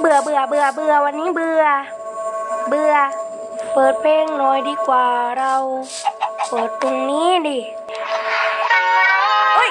เบื่อเบื่อเบื่อเบื่อวันนี้เบื่อ เบื่อ เปิดเพลงหน่อยดีกว่าเรา เปิดตรงนี้ดิเฮ้ย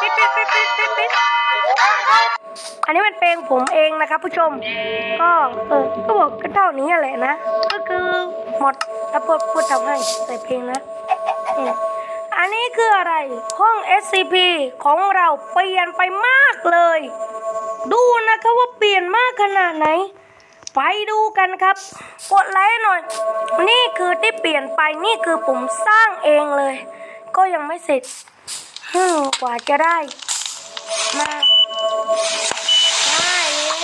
ปิดปิดปิดปิดปิดปิดอันนี้เป็นเพลงผมเองนะครับผู้ชม ก็เออก็บอกก็เท่านี้แหละนะ ก็คือหมดแล้วพูดพูดทำให้ใส่เพลงนะอืม นนี้คืออะไร ห้อง SCP ของเราเปลี่ยนไปมากเลย ดูนะครับว่าเปลี่ยนมากขนาดไหน ไปดูกันครับ กดไลค์หน่อย นี่คือที่เปลี่ยนไปนี่คือผมสร้างเองเลย ก็ยังไม่เสร็จฮึกว่าจะได้ มาได้เลย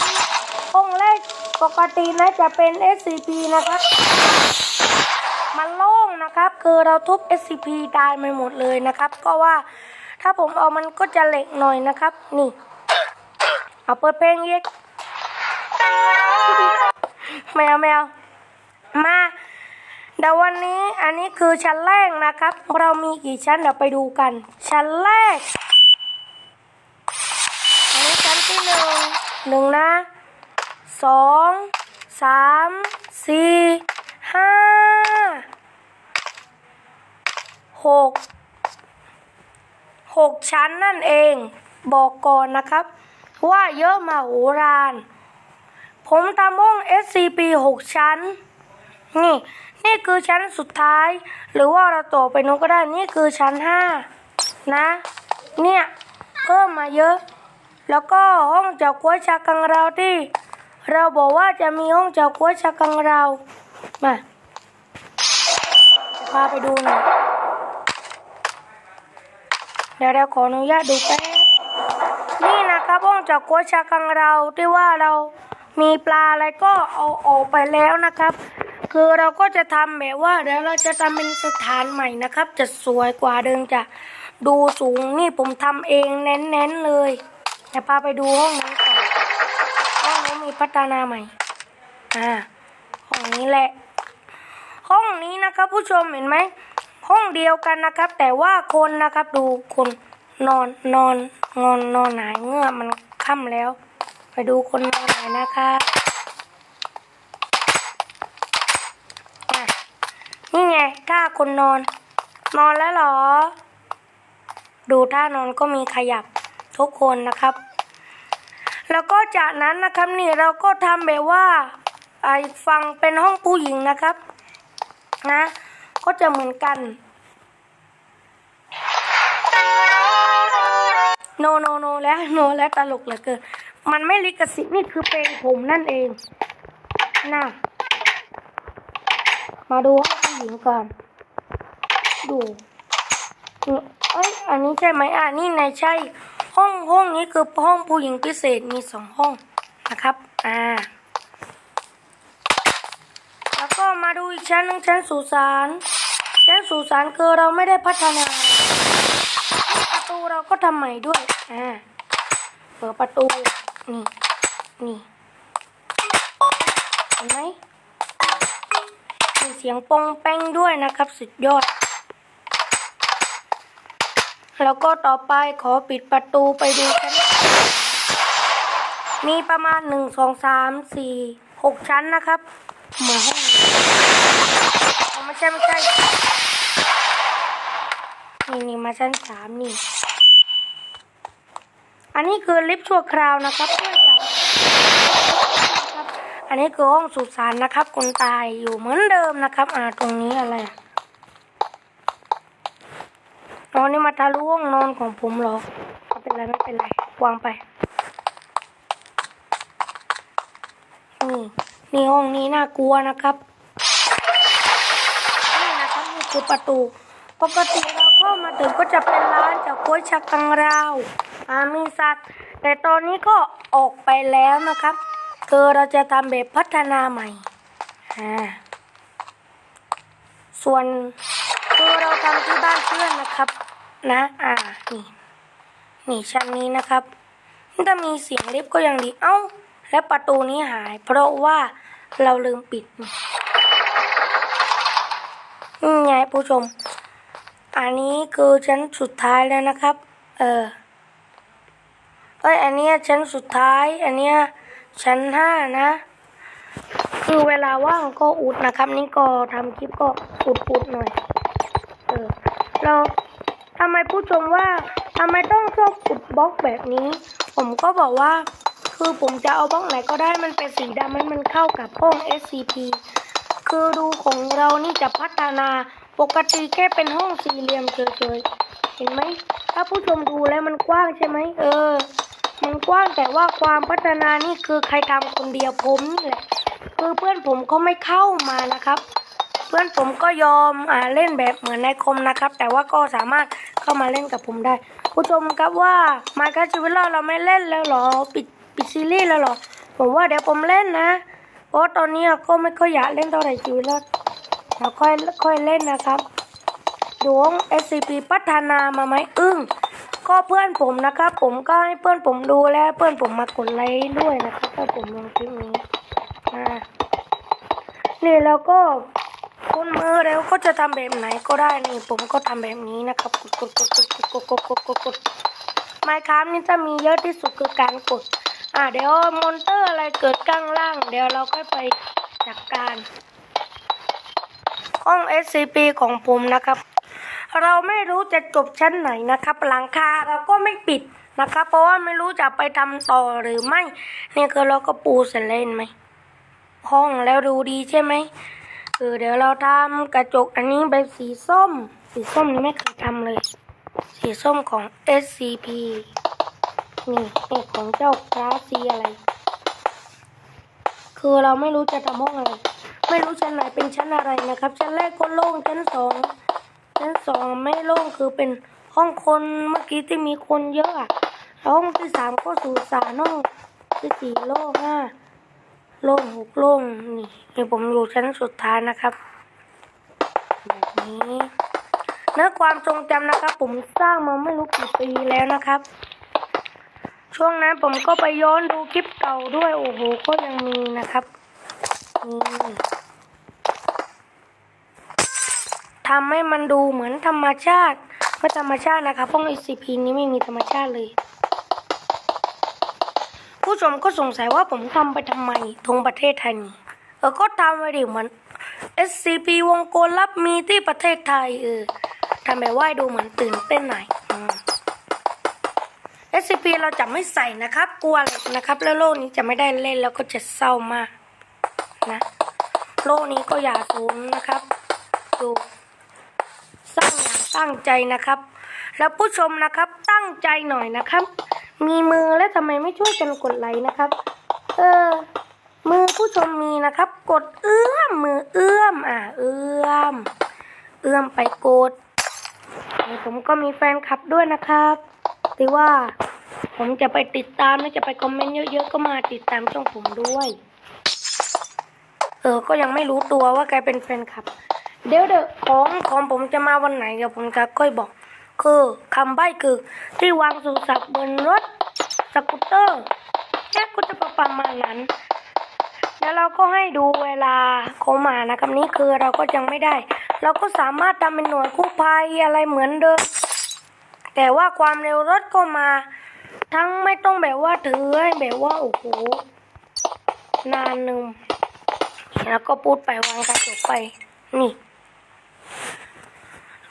องแรกปกตินะจะเป็น SCP นะครับ มันโล่งนะครับ คือเราทุบ SCP ได้ไปหมดเลยนะครับ ก็ว่าถ้าผมเอามันก็จะเหล็กหน่อยนะครับ นี่ เอาเปิดเพลงอีกแมวแมวมาเดี๋ยววันนี้อันนี้คือชั้นแรกนะครับ เรามีกี่ชั้นเดี๋ยวไปดูกัน ชั้นแรก อันนี้ชั้นที่หนึ่งหนึ่งนะสองสามสี่ห้า หกหกชั้นนั่นเอง บอกก่อนนะครับ ว่าเยอะมาโหราน ผมทำห้อง SCP 6 ชั้น นี่ นี่คือชั้นสุดท้าย หรือว่าเราต่อไปนู้นก็ได้ นี่คือชั้น 5 นะ เนี่ย เพิ่มมาเยอะ แล้วก็ห้องจากกัวชากังเราที่ เราบอกว่าจะมีห้องจากกัวชากังเรา มาพาไปดูหน่อย ดี๋ยวเราขออนุญาตดูแป๊บนี่นะครับห้องจากกัวชากังเราที่ว่าเรามีปลาอะไรก็เอาออกไปแล้วนะครับ คือเราก็จะทำแบบว่าเดี๋ยวเราจะทำเป็นสถานใหม่นะครับ จะสวยกว่าเดิมจะดูสูงนี่ผมทำเองเน้นๆเลยจะพาไปดูห้องนี้ก่อนห้องนี้มีพัฒนาใหม่อ่าห้องนี้แหละ ห้องนี้นะครับผู้ชมเห็นไหม ห้องเดียวกันนะครับ แต่ว่าคนนะครับดูคนนอนนอนงอนนอนหงายเงื่อมันค่ำแล้ว ไปดูคนนอนหงายนะคะนี่ไงท่าคนนอน นอนแล้วหรอ ดูท่านอนก็มีขยับทุกคนนะครับ แล้วก็จากนั้นนะครับนี่เราก็ทำแบบว่าไอ้ฟังเป็นห้องผู้หญิงนะครับ นะ ก็จะเหมือนกัน โนโนโนแล้วโนแล้วตลกเหลือเกิน มันไม่ลิขสิทธิ์นี่คือเพลงผมนั่นเองน่ะมาดูห้องผู้หญิงก่อน ดูเอ้ย อันนี้ใช่ไหมอ่านี่ในใช่ ห้องห้องนี้คือห้องผู้หญิงพิเศษมีสองห้องนะครับ อ่า แล้วก็ มาดูอีกชั้นหนึ่งชั้นสุสานชั้นสุสานคือเราไม่ได้พัฒนาประตูเราก็ทำใหม่ด้วยอ่าเปิดประตูนี่นี่เห็นไหมมีเสียงปองแป้งด้วยนะครับสุดยอด แล้วก็ต่อไปขอปิดประตูไปดูชั้นมีประมาณหนึ่งสองสามสี่หกชั้นนะครับเหมือน ไม่ใช่ไม่ใช่ นี่นี่มาชั้นสามนี่ อันนี้คือลิฟต์ชั่วคราวนะครับเพื่อจะอันนี้คือห้องสุสานนะครับ คนตายอยู่เหมือนเดิมนะครับ อ่าตรงนี้อะไรอะอ๋อนี่มาทะลุห้องนอนของผมเหรอไม่เป็นไรไม่เป็นไรวางไปนี่นี่ห้องนี้น่ากลัวนะครับ คือประตู ปกติเราเข้ามาถึงก็จะเป็นร้านจากก๋วยชักกังราวอามีสัตว์ แต่ตอนนี้ก็ออกไปแล้วนะครับ คือเราจะทำแบบพัฒนาใหม่ส่วนคือเราทำที่บ้านเพื่อนนะครับ นะ อ่า นี่นี่ชั้นนี้นะครับถ้ามีเสียงลิฟต์ก็ยังดี เอ้า แล้วประตูนี้หาย เพราะว่าเราลืมปิด นี่ไงผู้ชม อันนี้คือชั้นสุดท้ายแล้วนะครับ เออเอ้ยอันนี้ชั้นสุดท้าย อันนี้ชั้นห้านะ คือเวลาว่างก็อุดนะครับ นี่ก็ทำคลิปก็อุดอุดหน่อย เออ เราทำไมผู้ชมว่าทำไมต้องชอบอุดบล็อกแบบนี้ ผมก็บอกว่า คือผมจะเอาบล็อกไหนก็ได้มันเป็นสีดำให้มันเข้ากับห้อง SCP คือดูของเรานี่จะพัฒนาปกติแค่เป็นห้องสี่เหลี่ยมเฉยๆ เห็นไหม ถ้าผู้ชมดูแล้วมันกว้างใช่ไหม เออ มันกว้างแต่ว่าความพัฒนานี่คือใครทำคนเดียวผมนี่แหละ คือเพื่อนผมก็ไม่เข้ามานะครับ เพื่อนผมก็ยอมอ่าเล่นแบบเหมือนในคมนะครับ แต่ว่าก็สามารถเข้ามาเล่นกับผมได้ ผู้ชมครับว่ามาคัสชีวิตเราไม่เล่นแล้วหรอ ปิดปิดซีรีส์แล้วหรอ ผมว่าเดี๋ยวผมเล่นนะ เพราะตอนนี้ก็ไม่ค่อยอยากเล่นเท่าไหร่ชีวิตรอดเดี๋ยวค่อยค่อยเล่นนะครับดวง SCP พัฒนามาไหมอึ้งก็เพื่อนผมนะครับ ผมก็ให้เพื่อนผมดูแล้วเพื่อนผมมากดไลค์ด้วยนะครับถ้าผมลงคลิปนี้นี่แล้วก็คนมือแล้วก็จะทำแบบไหนก็ได้นี่ ผมก็ทำแบบนี้นะครับกดกดกดกดกดกดกดกดกดกดไมค์ครับนี่จะมีเยอะที่สุดคือการกด อ่าเดี๋ยวมอนเตอร์อะไรเกิดข้างล่าง เดี๋ยวเราค่อยไปจัดการห้อง SCP ของผมนะครับ เราไม่รู้จะจบชั้นไหนนะครับ หลังคาเราก็ไม่ปิดนะครับ เพราะว่าไม่รู้จะไปทำต่อหรือไม่ นี่คือเราก็ปูเสร็จเล่นไหม ห้องแล้วดูดีใช่ไหมเออเดี๋ยวเราทำกระจกอันนี้แบบสีส้ม สีส้มนี่ไม่เคยทำเลย สีส้มของ SCP นี่นี่ของเจ้าคลาสซีอะไร คือเราไม่รู้จะทำห้องอะไร ไม่รู้ชั้นไหนเป็นชั้นอะไรนะครับ ชั้นแรกก็โล่งชั้นสองชั้นสองไม่โล่งคือเป็นห้องคนเมื่อกี้ที่มีคนเยอะอะแล้วห้องที่สามก็สุสานห้องที่สี่โล่งห้าโล่งหกโล่งนี่นี่ผมอยู่ชั้นสุดท้ายนะครับแบบนี้เนื้อความทรงจำนะครับ ผมสร้างมาไม่รู้กี่ปีแล้วนะครับ ช่วงนั้นผมก็ไปย้อนดูคลิปเก่าด้วย โอ้โห ก็ยังมีนะครับนี่ทำให้มันดูเหมือนธรรมชาติไม่ธรรมชาตินะครับห้อง SCP นี้ไม่มีธรรมชาติเลย ผู้ชมก็สงสัยว่าผมทำไปทำไมตรงประเทศไทยนี่เออก็ทำไว้ดิเหมือน SCP วงโกลลับมีที่ประเทศไทยเออทำแบบว่าดูเหมือนตื่นเต้นหน่อย SCP เราจะไม่ใส่นะครับ กลัวเล็กนะครับ แล้วโลกนี้จะไม่ได้เล่นแล้วก็จะเศร้ามากนะ โลกนี้ก็อย่าสูงนะครับ ดูสร้างอย่างตั้งใจนะครับ แล้วผู้ชมนะครับตั้งใจหน่อยนะครับ มีมือแล้วทำไมไม่ช่วยกันกดไลค์นะครับ เออ มือผู้ชมมีนะครับ กดเอื้อมมือเอื้อม อ่า เอื้อม เอื้อมไปกดผมก็มีแฟนคลับด้วยนะครับ ที่ว่า ผมจะไปติดตามและจะไปคอมเมนต์เยอะๆก็มาติดตามช่องผมด้วย เออ ก็ยังไม่รู้ตัวว่าแกเป็นแฟนคลับ เดี๋ยวเดี๋ยวของของผมจะมาวันไหนเดี๋ยวผมจะค่อยบอก คือคำใบ้คือ ที่วางสุสักบนรถสกูตเตอร์เนี่ยก็จะประมาณนั้น แล้วเราก็ให้ดูเวลาเขามานะครับนี่คือเราก็ยังไม่ได้ เราก็สามารถทำเป็นหน่วยกู้ภัยอะไรเหมือนเดิม แต่ว่าความเร็วรถก็มา ทั้งไม่ต้องแบบว่าถือให้แบบว่าโอ้โหนานหนึ่งแล้วก็พูดไปวางกระจกไปนี่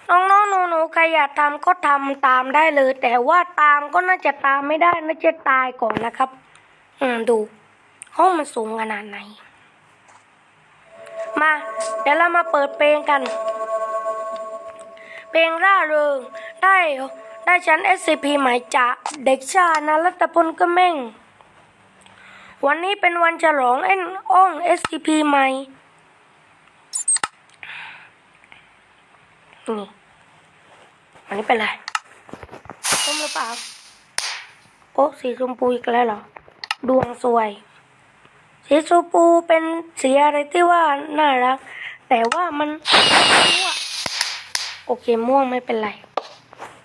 น้องๆหนูๆใครอยากทำก็ทำตามได้เลย แต่ว่าตามก็น่าจะตามไม่ได้น่าจะตายก่อนนะครับ อืมดู ห้องมันสูงขนาดไหน มา เดี๋ยวเรามาเปิดเพลงกัน เพลงร่าเริงได้ ได้ชั้น SCP หม่จากเด็กชานะรัตพลก็เม่ง วันนี้เป็นวันฉลองเอ็นอ้อง SCP ใหม่นี่วันนี้เป็นไรส้มหรือเปล่า โอ้สีชมพูอีกแล้วเหรอ ดวงสวย สีชมพูเป็นสีอะไรที่ว่าน่ารัก แต่ว่ามันม่วงโอเคม่วงไม่เป็นไร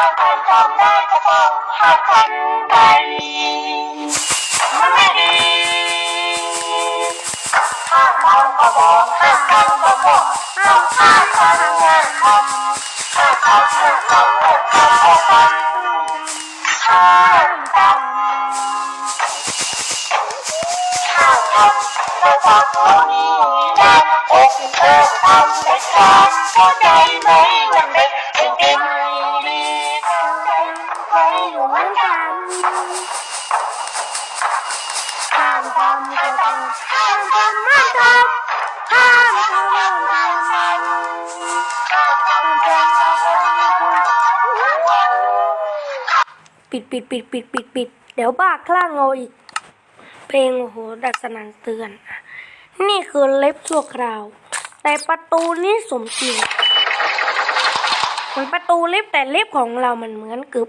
พลงนี้มีชื่อว่าเพลงห้ามทำนะครับกดไลค์ให้เพลงห้ามทำในยูทูบด้วยไม่ใช่ผมก็มีนะครับผมก็ลงในไลการเงินการเดินทางห้ามนำข้อการเงินการเงินความผิดห้ามทำถ้าการทำได้ก็ต้องห้ามทันใดมันไม่ดีห้ามทำก็บอกห้ามทำก็บอกห้ามฆ่าการเงินทำห้ามทำเรื่องทำเรื่องทำก็ทำห้ามทำข้าวทำแล้วก็ตัวนี้นะอกเธอทำไม่ทำ ปิดปิดปิดปิดปิดเดี๋ยวบ้าคลั่งเอาอีก เพลงโอ้โหดัสนันเตือน นี่คือเล็บชั่วคราว แต่ประตูนี้สมจริงเหมือนประตูเลิฟต์แต่เลิฟต์ของเรามันเหมือนเกือบ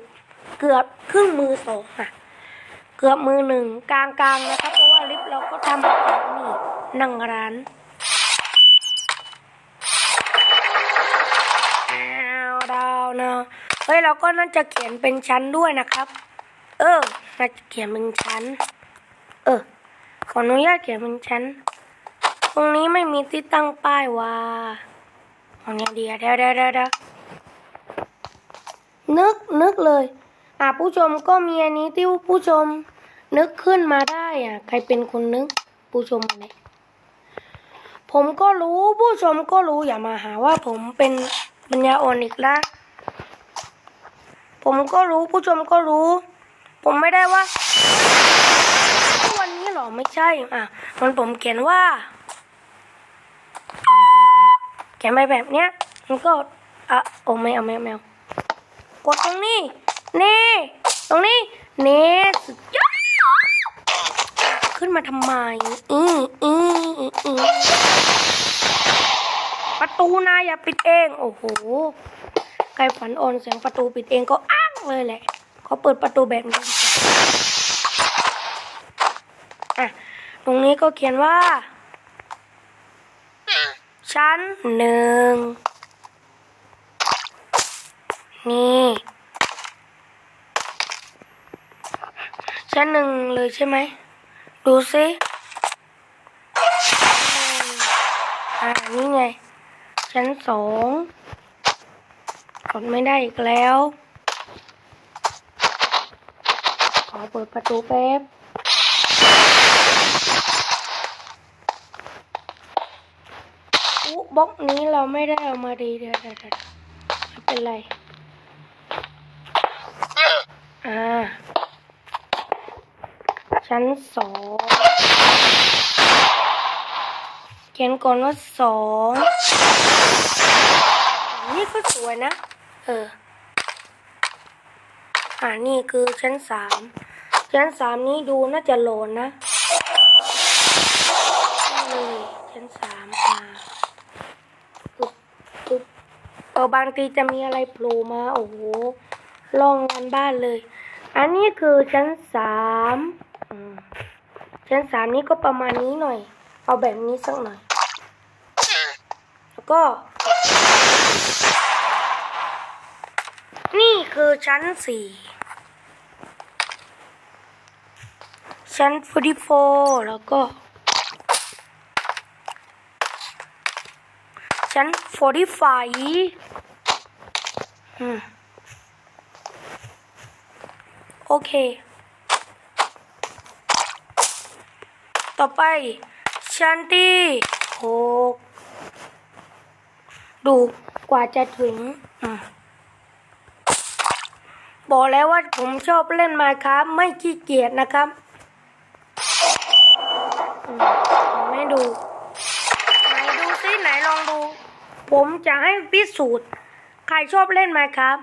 เกือบครึ่งมือสองอะเกือบมือหนึ่งกลางกลางๆนะครับ เพราะว่าเลิฟต์เราก็ทำมาจากนี่นั่งร้านอ้าวดาวนะเฮ้ยเราก็น่าจะเขียนเป็นชั้นด้วยนะครับ เออน่าจะเขียนเป็นชั้น เออ ขออนุญาตเขียนเป็นชั้น ตรงนี้ไม่มีที่ตั้งป้ายว่าเอาไงดีอะเดี๋ยวเดี๋ยวเดี๋ยวเดี๋ยวนึกนึกเลย อะผู้ชมก็มีอันนี้ที่ผู้ชมนึกขึ้นมาได้อะ ใครเป็นคนนึก ผู้ชมอันนี้ผมก็รู้ผู้ชมก็รู้อย่ามาหาว่าผมเป็นปัญญาอ่อนอีกและ ผมก็รู้ผู้ชมก็รู้ ผมไม่ได้ว่า วันนี้หรอไม่ใช่ อะ มันผมเขียนว่า เขียนไปแบบเนี้ย มันก็อะโอ้ไม่เอาไม่เอาไม่เอากดตรงนี้ นี่ ตรงนี้นี่สุดยอดขึ้นมาทำไมอีอีอีอีประตูนายอย่าปิดเอง โอ้โห ใครฝันอ่อนเสียงประตูปิดเองก็อ้างเลยแหละเขาเปิดประตูแบบนี้อะตรงนี้ก็เขียนว่า ชั้นหนึ่งนี่ชั้นหนึ่งเลยใช่ไหม ดูสิอ่านี่ไง ชั้นสอง กดไม่ได้อีกแล้ว ขอเปิดประตูแป๊บอุ๊บล็อกนี้เราไม่ได้เอามาดีเดี๋ยวเดี๋ยวเดี๋ยวไม่เป็นไร อ่า ชั้นสองเขียนก่อนว่าสองนี่ก็สวยนะ เออ อ่านี่คือชั้นสาม ชั้นสามนี้ดูน่าจะโหลนนะนี่เลยชั้นสามอ่าปึ๊บปึ๊บเออบางทีจะมีอะไรโผล่มา โอ้โหลองงานบ้านเลย อันนี้คือชั้นสามชั้นสามนี้ก็ประมาณนี้หน่อย เอาแบบนี้สักหน่อย แล้วก็ นี่ คือชั้นสี่ชั้นฟูดิโฟแล้วก็ ชั้น45อืมโอเค ต่อไป ชั้นที่หกดูกว่าจะถึงอืม บอกแล้วว่าผมชอบเล่นไมค์ครับ ไม่ขี้เกียจนะครับไม่ดู ไหนดูซิไหนลองดู ผมจะให้พิสูจน์ ใครชอบเล่นไมค์ครับ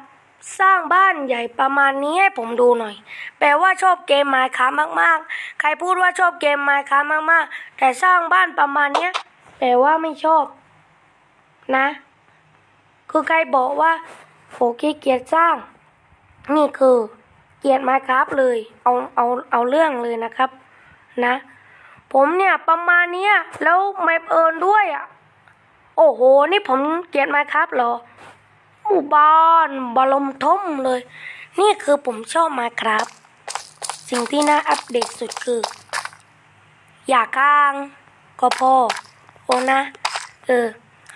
สร้างบ้านใหญ่ประมาณนี้ให้ผมดูหน่อย แปลว่าชอบเกมไมค์ครับมาก ๆ ใครพูดว่าชอบเกมไมค์ครับมาก ๆ แต่สร้างบ้านประมาณเนี้ยแปลว่าไม่ชอบ นะ คือใครบอกว่าโหขี้เกียจสร้าง นี่คือเกียดไมค์ครับเลย เอาเอาเอาเรื่องเลยนะครับนะ ผมเนี่ยประมาณเนี้ยแล้วไม่เอินด้วยอะโอ้โห นี่ผมเกียดไหมครับเหรอหมู่บ้านบลมท่มเลย นี่คือผมชอบมาครับ สิ่งที่น่าอัปเดตสุดคือ อย่าก้าง ก็พอโอนะเออ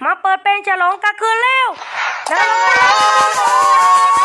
มาเปิดเป็นฉลองกลางคืนเร็วนะบ